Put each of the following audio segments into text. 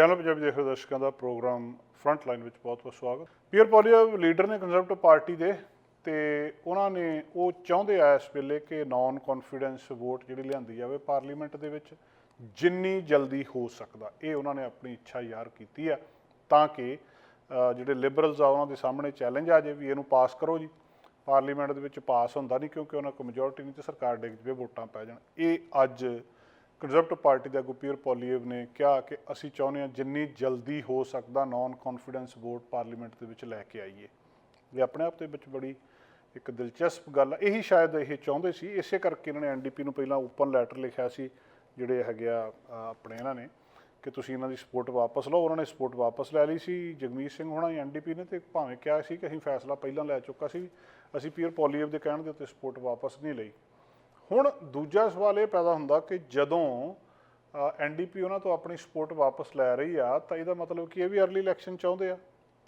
Channel Punjabi ਦੇਖ ਰਹੇ ਦਰਸ਼ਕਾਂ ਦਾ ਪ੍ਰੋਗਰਾਮ ਫਰੰਟ ਲਾਈਨ ਵਿੱਚ ਬਹੁਤ-ਬਹੁਤ ਸਵਾਗਤ। ਪੀਅਰ ਪੋਲੀਅਰ ਲੀਡਰ ਨੇ ਕੰਜ਼ਰਵੇਟਿਵ ਪਾਰਟੀ ਦੇ ਤੇ ਉਹਨਾਂ ਨੇ ਉਹ ਚਾਹੁੰਦੇ ਆ ਇਸ ਵੇਲੇ ਕਿ ਨਾਨ ਕੌਨਫੀਡੈਂਸ ਵੋਟ ਜਿਹੜੀ ਲਿਆਂਦੀ ਜਾਵੇ ਪਾਰਲੀਮੈਂਟ ਦੇ ਵਿੱਚ, ਜਿੰਨੀ ਜਲਦੀ ਹੋ ਸਕਦਾ। ਇਹ ਉਹਨਾਂ ਨੇ ਆਪਣੀ ਇੱਛਾ ਯਾਰ ਕੀਤੀ ਆ ਤਾਂ ਕਿ ਜਿਹੜੇ ਲਿਬਰਲਸ ਆ ਉਹਨਾਂ ਦੇ ਸਾਹਮਣੇ ਚੈਲੰਜ ਆ ਜੇ ਵੀ ਇਹਨੂੰ ਪਾਸ ਕਰੋ ਜੀ। ਪਾਰਲੀਮੈਂਟ ਦੇ ਵਿੱਚ ਪਾਸ ਹੁੰਦਾ ਨਹੀਂ ਕਿਉਂਕਿ ਉਹਨਾਂ ਕੋਲ ਮੈਜੋਰਟੀ ਨਹੀਂ ਤੇ ਸਰਕਾਰ ਡਿੱਗ ਜਵੇ, ਵੋਟਾਂ ਪੈ ਜਾਣ। ਇਹ ਅੱਜ ਕੰਜ਼ਰਵੇਟਿਵ ਪਾਰਟੀ ਦੇ ਆਗੂ ਪੀਅਰ ਪੋਲੀਏਵ ਨੇ ਕਿਹਾ ਕਿ ਅਸੀਂ ਚਾਹੁੰਦੇ ਹਾਂ ਜਿੰਨੀ ਜਲਦੀ ਹੋ ਸਕਦਾ ਨਾਨ ਕੌਨਫੀਡੈਂਸ ਵੋਟ ਪਾਰਲੀਮੈਂਟ ਦੇ ਵਿੱਚ ਲੈ ਕੇ ਆਈਏ। ਇਹ ਆਪਣੇ ਆਪ ਦੇ ਵਿੱਚ ਬੜੀ ਇੱਕ ਦਿਲਚਸਪ ਗੱਲ ਹੈ ਇਹੀ ਸ਼ਾਇਦ ਇਹ ਚਾਹੁੰਦੇ ਸੀ। ਇਸੇ ਕਰਕੇ ਇਹਨਾਂ ਨੇ ਐਨਡੀਪੀ ਨੂੰ ਪਹਿਲਾਂ ਓਪਨ ਲੈਟਰ ਲਿਖਿਆ ਸੀ, ਜਿਹੜੇ ਹੈਗੇ ਆ ਆਪਣੇ ਇਹਨਾਂ ਨੇ ਕਿ ਤੁਸੀਂ ਇਹਨਾਂ ਦੀ ਸਪੋਰਟ ਵਾਪਸ ਲਓ। ਉਹਨਾਂ ਨੇ ਸਪੋਰਟ ਵਾਪਸ ਲੈ ਲਈ ਸੀ। ਜਗਮੀਤ ਸਿੰਘ ਹੋਣਾ ਐਨਡੀਪੀ ਨੇ ਤੇ ਭਾਵੇਂ ਕਿਹਾ ਸੀ ਕਿ ਅਸੀਂ ਫੈਸਲਾ ਪਹਿਲਾਂ ਲੈ ਚੁੱਕਾ ਸੀ। ਅਸੀਂ ਪੀਅਰ ਪੋਲੀਏਵ ਦੇ ਕਹਿਣ ਦੇ ਉੱਤੇ ਸਪੋਰਟ ਵਾਪਸ ਨਹੀਂ ਲਈ। ਹੁਣ ਦੂਜਾ ਸਵਾਲ ਇਹ ਪੈਦਾ ਹੁੰਦਾ ਕਿ ਜਦੋਂ ਐਨਡੀਪੀ ਉਹਨਾਂ ਤੋਂ ਆਪਣੀ ਸਪੋਰਟ ਵਾਪਸ ਲੈ ਰਹੀ ਆ, ਤਾਂ ਇਹਦਾ ਮਤਲਬ ਕਿ ਇਹ ਵੀ ਅਰਲੀ ਇਲੈਕਸ਼ਨ ਚਾਹੁੰਦੇ ਆ?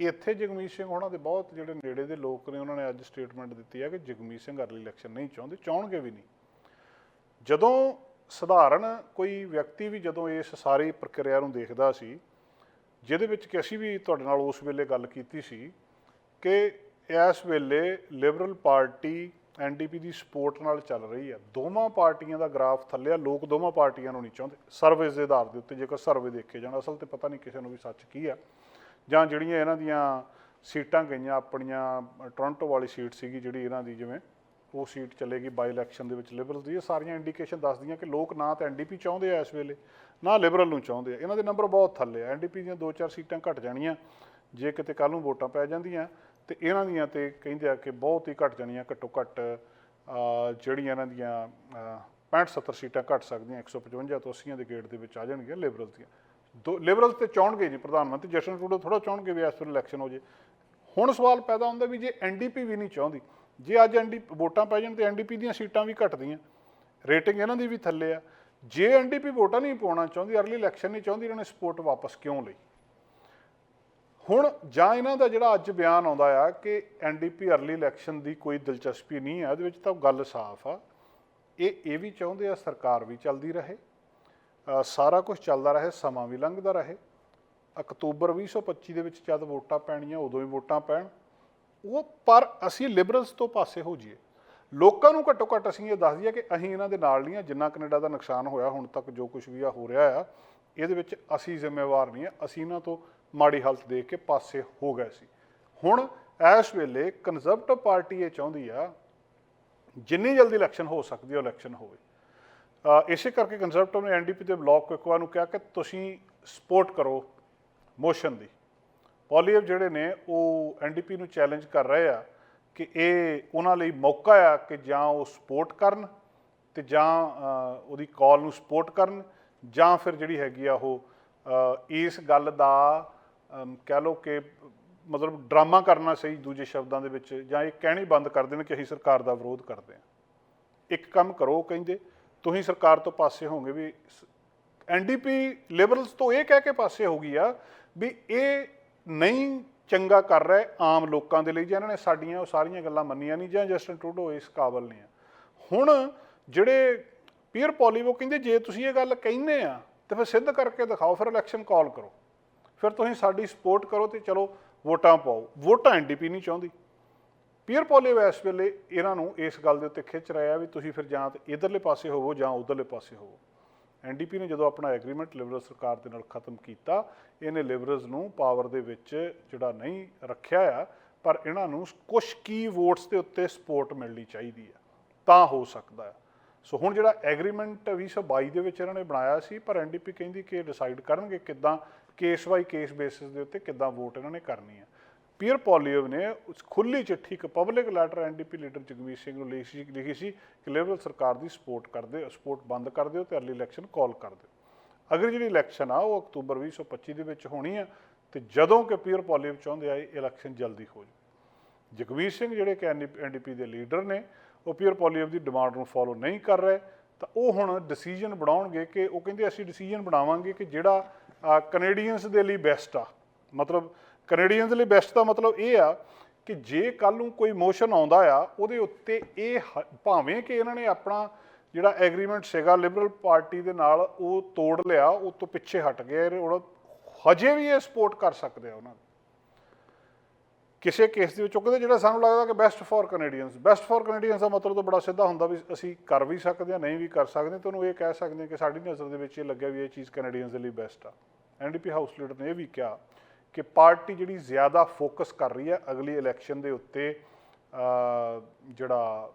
ਇੱਥੇ ਜਗਮੀਤ ਸਿੰਘ ਉਹਨਾਂ ਦੇ ਬਹੁਤ ਜਿਹੜੇ ਨੇੜੇ ਦੇ ਲੋਕ ਨੇ, ਉਹਨਾਂ ਨੇ ਅੱਜ ਸਟੇਟਮੈਂਟ ਦਿੱਤੀ ਹੈ ਕਿ ਜਗਮੀਤ ਸਿੰਘ ਅਰਲੀ ਇਲੈਕਸ਼ਨ ਨਹੀਂ ਚਾਹੁੰਦੇ, ਚਾਹਣਗੇ ਵੀ ਨਹੀਂ। ਜਦੋਂ ਸਧਾਰਨ ਕੋਈ ਵਿਅਕਤੀ ਵੀ ਜਦੋਂ ਇਸ ਸਾਰੀ ਪ੍ਰਕਿਰਿਆ ਨੂੰ ਦੇਖਦਾ ਸੀ, ਜਿਹਦੇ ਵਿੱਚ ਕਿ ਅਸੀਂ ਵੀ ਤੁਹਾਡੇ ਨਾਲ ਉਸ ਵੇਲੇ ਗੱਲ ਕੀਤੀ ਸੀ ਕਿ ਇਸ ਵੇਲੇ ਲਿਬਰਲ ਪਾਰਟੀ ਐਨਡੀਪੀ ਦੀ ਸਪੋਰਟ ਨਾਲ ਚੱਲ ਰਹੀ ਹੈ। ਦੋਵਾਂ ਪਾਰਟੀਆਂ ਦਾ ਗ੍ਰਾਫ ਥੱਲੇ ਆ ਲੋਕ ਦੋਵਾਂ ਪਾਰਟੀਆਂ ਨੂੰ ਨਹੀਂ ਚਾਹੁੰਦੇ। ਸਰਵੇਸ ਦੇ ਆਧਾਰ ਦੇ ਉੱਤੇ ਜੇਕਰ ਸਰਵੇ ਦੇਖੇ ਜਾਣ ਅਸਲ ਤੇ ਪਤਾ ਨਹੀਂ ਕਿਸੇ ਨੂੰ ਵੀ ਸੱਚ ਕੀ ਆ ਜਾਂ ਜਿਹੜੀਆਂ ਇਹਨਾਂ ਦੀਆਂ ਸੀਟਾਂ ਗਈਆਂ ਆਪਣੀਆਂ ਅ, ਟੋਰਾਂਟੋ ਵਾਲੀ ਸੀਟ ਸੀਗੀ ਜਿਹੜੀ ਇਹਨਾਂ ਦੀ ਜਿਵੇਂ ਉਹ ਸੀਟ ਚੱਲੇਗੀ ਬਾਈ ਇਲੈਕਸ਼ਨ ਦੇ ਵਿੱਚ ਲਿਬਰਲ ਦੀ ਇਹ ਸਾਰੀਆਂ ਇੰਡੀਕੇਸ਼ਨ ਦੱਸਦੀਆਂ ਕਿ ਲੋਕ ਨਾ ਤਾਂ ਐਨਡੀਪੀ ਚਾਹੁੰਦੇ ਆ ਇਸ ਵੇਲੇ ਨਾ ਲਿਬਰਲ ਨੂੰ ਚਾਹੁੰਦੇ ਆ। ਇਹਨਾਂ ਦੇ ਨੰਬਰ ਬਹੁਤ ਥੱਲੇ ਆ। ਐਨਡੀਪੀ ਦੀਆਂ ਦੋ ਚਾਰ ਸੀਟਾਂ ਘਟ ਜਾਣੀਆਂ ਜੇ ਕਿਤੇ ਕੱਲ ਨੂੰ ਵੋਟਾਂ ਪੈ ਜਾਂਦੀਆਂ ਤੇ ਇਹਨਾਂ ਦੀਆਂ ਤੇ ਕਹਿੰਦੇ ਆ ਕਿ ਬਹੁਤ ਹੀ ਘਟ ਜਾਣੀਆਂ ਘੱਟੋ ਘੱਟ ਜਿਹੜੀਆਂ ਇਹਨਾਂ ਦੀਆਂ ਅ, 65 70 ਸੀਟਾਂ ਘਟ ਸਕਦੀਆਂ 155 ਤੋਂ 80 ਦੇ ਗੇਟ ਦੇ ਵਿੱਚ ਆ ਜਾਣਗੀਆਂ ਲਿਬਰਲ ਦੀਆਂ। ਦੋ ਲਿਬਰਲ ਤੇ ਚਾਹਣਗੇ ਜੀ ਪ੍ਰਧਾਨ ਮੰਤਰੀ ਜਸ਼ਨ ਟਰੂਡੋ ਥੋੜਾ ਚਾਹਣਗੇ ਵੀ ਇਸ ਵੇਲੇ ਇਲੈਕਸ਼ਨ ਹੋ ਜੇ। ਹੁਣ ਸਵਾਲ ਪੈਦਾ ਹੁੰਦਾ ਵੀ ਜੇ ਐਨਡੀਪੀ ਵੀ ਨਹੀਂ ਚਾਹੁੰਦੀ ਜੇ ਅੱਜ ਐਨਡੀ ਵੋਟਾਂ ਪੈ ਜਾਣ ਤੇ ਐਨਡੀਪੀ ਦੀਆਂ ਸੀਟਾਂ ਵੀ ਘਟਦੀਆਂ ਰੇਟਿੰਗ ਇਹਨਾਂ ਦੀ ਵੀ ਥੱਲੇ ਆ। ਜੇ ਐਨਡੀਪੀ ਵੋਟਾਂ ਨਹੀਂ ਪਾਉਣਾ ਚਾਹੁੰਦੀ ਅਰਲੀ ਇਲੈਕਸ਼ਨ ਨਹੀਂ ਚਾਹੁੰਦੀ ਇਹਨਾਂ ਨੇ ਸਪੋਰਟ ਵਾਪਸ ਕਿਉਂ ਲਈ? ਹੁਣ ਜਾਂ ਇਹਨਾਂ ਦਾ ਜਿਹੜਾ ਅੱਜ ਬਿਆਨ ਆਉਂਦਾ ਆ ਕਿ ਐਨਡੀਪੀ ਅਰਲੀ ਇਲੈਕਸ਼ਨ ਦੀ ਕੋਈ ਦਿਲਚਸਪੀ ਨਹੀਂ ਹੈ ਇਹਦੇ ਵਿੱਚ ਤਾਂ ਗੱਲ ਸਾਫ਼ ਆ। ਇਹ ਇਹ ਵੀ ਚਾਹੁੰਦੇ ਆ ਸਰਕਾਰ ਵੀ ਚੱਲਦੀ ਰਹੇ ਸਾਰਾ ਕੁਝ ਚੱਲਦਾ ਰਹੇ, ਸਮਾਂ ਵੀ ਲੰਘਦਾ ਰਹੇ। ਅਕਤੂਬਰ 2025 ਦੇ ਵਿੱਚ ਜਦ ਵੋਟਾਂ ਪੈਣੀਆਂ, ਉਦੋਂ ਹੀ ਵੋਟਾਂ ਪੈਣ। ਉਹ, ਪਰ ਅਸੀਂ ਲਿਬਰਲਸ ਤੋਂ ਪਾਸੇ ਹੋ ਜਾਈਏ। ਲੋਕਾਂ ਨੂੰ ਘੱਟੋ ਘੱਟ ਅਸੀਂ ਇਹ ਦੱਸ ਦਈਏ ਕਿ ਅਸੀਂ ਇਹਨਾਂ ਦੇ ਨਾਲ ਨਹੀਂ ਆ, ਜਿੰਨਾ ਕੈਨੇਡਾ ਦਾ ਨੁਕਸਾਨ ਹੋਇਆ, ਹੁਣ ਤੱਕ ਜੋ ਕੁਝ ਵੀ ਆ, ਹੋ ਰਿਹਾ ਆ, ਇਹਦੇ ਵਿੱਚ ਅਸੀਂ ਜ਼ਿੰਮੇਵਾਰ ਨਹੀਂ ਆ। ਅਸੀਂ ਇਹਨਾਂ ਤੋਂ ਮਾੜੀ ਹਾਲਤ ਦੇਖ ਕੇ ਪਾਸੇ ਹੋ ਗਏ ਸੀ। ਹੁਣ ਇਸ ਵੇਲੇ ਕੰਜ਼ਰਵੇਟਿਵ ਪਾਰਟੀ ਇਹ ਚਾਹੁੰਦੀ ਆ, ਜਿੰਨੀ ਜਲਦੀ ਇਲੈਕਸ਼ਨ ਹੋ ਸਕਦੀ ਹੈ ਇਲੈਕਸ਼ਨ ਹੋਵੇ। ਇਸੇ ਕਰਕੇ ਕੰਜ਼ਰਵੇਟਿਵ ਨੇ ਐਨਡੀਪੀ ਦੇ ਬਲਾਕ ਕੁਕਵਾ ਨੂੰ ਕਿਹਾ ਕਿ ਤੁਸੀਂ ਸਪੋਰਟ ਕਰੋ ਮੋਸ਼ਨ ਦੀ। ਪੋਲੀਅਬ ਜਿਹੜੇ ਨੇ, ਉਹ ਐਨਡੀਪੀ ਨੂੰ ਚੈਲੰਜ ਕਰ ਰਹੇ ਆ ਕਿ ਇਹ ਉਹਨਾਂ ਲਈ ਮੌਕਾ ਆ ਕਿ ਜਾਂ ਉਹ ਸਪੋਰਟ ਕਰਨ ਤੇ ਜਾਂ ਉਹਦੀ ਕਾਲ ਨੂੰ ਸਪੋਰਟ ਕਰਨ ਜਾਂ ਫਿਰ ਜਿਹੜੀ ਹੈਗੀ ਆ ਉਹ ਇਸ ਗੱਲ ਦਾ ਕਹਿ ਲਓ ਕਿ ਮਤਲਬ ਡਰਾਮਾ ਕਰਨਾ ਸਹੀ ਦੂਜੇ ਸ਼ਬਦਾਂ ਦੇ ਵਿੱਚ ਜਾਂ ਇਹ ਕਹਿਣੀ ਬੰਦ ਕਰ ਦੇਣ ਕਿ ਅਸੀਂ ਸਰਕਾਰ ਦਾ ਵਿਰੋਧ ਕਰਦੇ ਹਾਂ। ਇੱਕ ਕੰਮ ਕਰੋ ਕਹਿੰਦੇ, ਤੁਸੀਂ ਸਰਕਾਰ ਤੋਂ ਪਾਸੇ ਹੋਗੇ ਵੀ ਐਨਡੀਪੀ ਲਿਬਰਲਸ ਤੋਂ ਇਹ ਕਹਿ ਕੇ ਪਾਸੇ ਹੋ ਗਈ ਆ ਵੀ ਇਹ ਨਹੀਂ ਚੰਗਾ ਕਰ ਰਿਹਾ, ਆਮ ਲੋਕਾਂ ਦੇ ਲਈ ਜਾਂ ਇਹਨਾਂ ਨੇ ਸਾਡੀਆਂ ਉਹ ਸਾਰੀਆਂ ਗੱਲਾਂ ਮੰਨੀਆਂ ਨਹੀਂ ਜਾਂ ਜਸਟਨ ਟਰੂਡੋ ਇਸ ਕਾਬਲ ਨਹੀਂ ਆ। ਹੁਣ ਜਿਹੜੇ ਪੀਅਰ ਪੋਲੀਵੋ ਕਹਿੰਦੇ, ਜੇ ਤੁਸੀਂ ਇਹ ਗੱਲ ਕਹਿੰਦੇ ਆ, ਤੇ ਫਿਰ ਸਿੱਧ ਕਰਕੇ ਦਿਖਾਓ, ਫਿਰ ਇਲੈਕਸ਼ਨ ਕਾਲ ਕਰੋ। ਫਿਰ ਤੁਸੀਂ ਸਾਡੀ ਸਪੋਰਟ ਕਰੋ ਤੇ ਚਲੋ ਵੋਟਾਂ ਪਾਓ। ਵੋਟਾਂ ਐਨਡੀਪੀ ਨਹੀਂ ਚਾਹੁੰਦੀ। ਪੀਅਰ ਪੋਲੀਵ ਇਸ ਵੇਲੇ ਇਹਨਾਂ ਨੂੰ ਇਸ ਗੱਲ ਦੇ ਉੱਤੇ ਖਿੱਚ ਰਿਹਾ ਵੀ ਤੁਸੀਂ ਫਿਰ ਜਾਂ ਤੇ ਇਧਰਲੇ ਪਾਸੇ ਹੋਵੋ ਜਾਂ ਉਧਰਲੇ ਪਾਸੇ ਹੋਵੋ। ਐਨਡੀਪੀ ਨੇ ਜਦੋਂ ਆਪਣਾ ਐਗਰੀਮੈਂਟ ਲਿਬਰਲ ਸਰਕਾਰ ਦੇ ਨਾਲ ਖਤਮ ਕੀਤਾ, ਇਹਨੇ ਲਿਬਰਲਸ ਨੂੰ ਪਾਵਰ ਦੇ ਵਿੱਚ ਜਿਹੜਾ ਨਹੀਂ ਰੱਖਿਆ ਆ, ਪਰ ਇਹਨਾਂ ਨੂੰ ਕੁਝ ਕੀ ਵੋਟਸ ਦੇ ਉੱਤੇ ਸਪੋਰਟ ਮਿਲਣੀ ਚਾਹੀਦੀ ਆ, ਤਾਂ ਹੋ ਸਕਦਾ ਹੈ ਸੋ ਹੁਣ ਜਿਹੜਾ ਐਗਰੀਮੈਂਟ 2022 ਦੇ ਵਿੱਚ ਇਹਨਾਂ ਨੇ ਬਣਾਇਆ ਸੀ, ਪਰ ਐਨਡੀਪੀ ਕਹਿੰਦੀ ਕਿ ਡਿਸਾਈਡ ਕਰਨਗੇ ਕਿੱਦਾਂ ਕੇਸ ਬਾਈ ਕੇਸ ਬੇਸਿਸ ਦੇ ਉੱਤੇ ਕਿੱਦਾਂ ਵੋਟ ਇਹਨਾਂ ਨੇ ਕਰਨੀ ਹੈ ਪੀਅਰ ਪੋਲੀਅਵ ਨੇ ਉਸ ਖੁੱਲੀ ਚਿੱਠੀ ਇੱਕ public letter NDP leader Jagmeet Singh ਨੂੰ ਲਿਖੀ ਸੀ ਲਿਖੀ ਸੀ ਕਿ ਲਿਬਰਲ ਸਰਕਾਰ ਦੀ ਸਪੋਰਟ ਕਰਦੇ ਸਪੋਰਟ ਬੰਦ ਕਰ ਦਿਓ ਤੇ ਅਰਲੀ ਇਲੈਕਸ਼ਨ ਕਾਲ ਕਰ ਦਿਓ। ਅਗਰ ਜਿਹੜੀ ਇਲੈਕਸ਼ਨ ਆ ਉਹ ਅਕਤੂਬਰ 2025 ਦੇ ਵਿੱਚ ਹੋਣੀ ਆ ਤੇ ਜਦੋਂ ਕਿ ਪੀਅਰ ਪੋਲੀਅਵ ਚਾਹੁੰਦੇ ਆ ਇਹ ਇਲੈਕਸ਼ਨ ਜਲਦੀ ਹੋ ਜਾਵੇ। ਜਗਮੀਤ ਸਿੰਘ ਜਿਹੜੇ ਕਿ ਐਨਡੀਪੀ ਦੇ ਲੀਡਰ ਨੇ, ਉਹ ਪੀਅਰ ਪੋਲੀਅਵ ਦੀ ਡਿਮਾਂਡ ਨੂੰ ਫੋਲੋ ਨਹੀਂ ਕਰ ਰਹੇ, ਤਾਂ ਉਹ ਹੁਣ ਡਿਸੀਜਨ ਬਣਾਉਣਗੇ ਕਿ ਉਹ ਕਹਿੰਦੇ ਅਸੀਂ ਡਿਸੀਜਨ ਬਣਾਵਾਂਗੇ ਕਿ ਜਿਹੜਾ ਕੈਨੇਡੀਅਨਸ ਦੇ ਲਈ ਬੈਸਟ ਆ। ਮਤਲਬ ਕੈਨੇਡੀਅਨਸ ਦੇ ਲਈ ਬੈਸਟ ਦਾ ਮਤਲਬ ਇਹ ਆ ਕਿ ਜੇ ਕੱਲ ਨੂੰ ਕੋਈ ਮੋਸ਼ਨ ਆਉਂਦਾ ਆ, ਉਹਦੇ ਉੱਤੇ ਇਹ ਹ- ਭਾਵੇਂ ਕਿ ਇਹਨਾਂ ਨੇ ਆਪਣਾ ਜਿਹੜਾ ਐਗਰੀਮੈਂਟ ਸੀਗਾ ਲਿਬਰਲ ਪਾਰਟੀ ਦੇ ਨਾਲ, ਉਹ ਤੋੜ ਲਿਆ, ਉਹ ਤੋਂ ਪਿੱਛੇ ਹਟ ਗਏ ਉਹ ਹਜੇ ਵੀ ਇਹ ਸਪੋਰਟ ਕਰ ਸਕਦੇ ਆ ਉਹਨਾਂ ਨੂੰ। ਕਿਸੇ ਕੇਸ ਦੇ ਵਿੱਚ, ਉਹ ਕਹਿੰਦੇ ਜਿਹੜਾ ਸਾਨੂੰ ਲੱਗਦਾ ਕਿ best for Canadians best for Canadians ਦਾ ਮਤਲਬ ਤਾਂ ਬੜਾ ਸਿੱਧਾ ਹੁੰਦਾ ਵੀ ਅਸੀਂ ਕਰ ਵੀ ਸਕਦੇ ਹਾਂ, ਨਹੀਂ ਵੀ ਕਰ ਸਕਦੇ, ਤਾਂ ਉਹਨੂੰ ਇਹ ਕਹਿ ਸਕਦੇ ਹਾਂ ਕਿ ਸਾਡੀ ਨਜ਼ਰ ਦੇ ਵਿੱਚ ਇਹ ਲੱਗਿਆ ਵੀ ਇਹ ਚੀਜ਼ ਕੈਨੇਡੀਅਨਸ ਦੇ ਲਈ ਬੈਸਟ ਆ। ਐਨਡੀਪੀ ਹਾਊਸ ਲੀਡਰ ਨੇ ਇਹ ਵੀ ਕਿਹਾ ਕਿ ਪਾਰਟੀ ਜਿਹੜੀ ਜ਼ਿਆਦਾ ਫੋਕਸ ਕਰ ਰਹੀ ਹੈ ਅਗਲੀ ਇਲੈਕਸ਼ਨ ਦੇ ਉੱਤੇ ਜਿਹੜਾ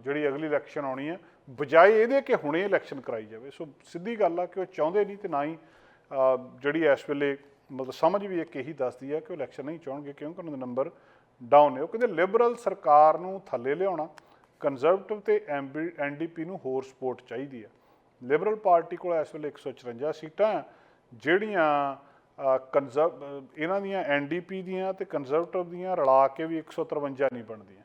ਜਿਹੜੀ ਅਗਲੀ ਇਲੈਕਸ਼ਨ ਆਉਣੀ ਹੈ, ਬਜਾਏ ਇਹਦੇ ਕਿ ਹੁਣੇ ਇਲੈਕਸ਼ਨ ਕਰਾਈ ਜਾਵੇ। ਸੋ ਸਿੱਧੀ ਗੱਲ ਆ ਕਿ ਉਹ ਚਾਹੁੰਦੇ ਨਹੀਂ ਤੇ ਨਾ ਹੀ ਜਿਹੜੀ ਇਸ ਵੇਲੇ ਮਤਲਬ ਸਮਝ ਵੀ ਇੱਕ ਇਹੀ ਦੱਸਦੀ ਹੈ ਕਿ ਉਹ ਇਲੈਕਸ਼ਨ ਨਹੀਂ ਚਾਹਣਗੇ ਕਿਉਂਕਿ ਉਹਨਾਂ ਦੇ ਨੰਬਰ ਡਾਊਨ ਨੇ। ਉਹ ਕਹਿੰਦੇ ਲਿਬਰਲ ਸਰਕਾਰ ਨੂੰ ਥੱਲੇ ਲਿਆਉਣਾ ਕੰਜ਼ਰਵੇਟਿਵ ਤੇ ਐਨਡੀਪੀ ਨੂੰ ਹੋਰ ਸਪੋਰਟ ਚਾਹੀਦੀ ਹੈ ਲਿਬਰਲ ਪਾਰਟੀ ਕੋਲ ਇਸ ਵੇਲੇ 154 ਸੀਟਾਂ ਹੈ, ਜਿਹੜੀਆਂ ਕੰਜ਼ਰਵ ਇਹਨਾਂ ਦੀਆਂ ਐਨਡੀਪੀ ਦੀਆਂ ਤੇ ਕੰਜ਼ਰਵੇਟਿਵ ਦੀਆਂ ਰਲਾ ਕੇ ਵੀ 153 ਨਹੀਂ ਬਣਦੀਆਂ।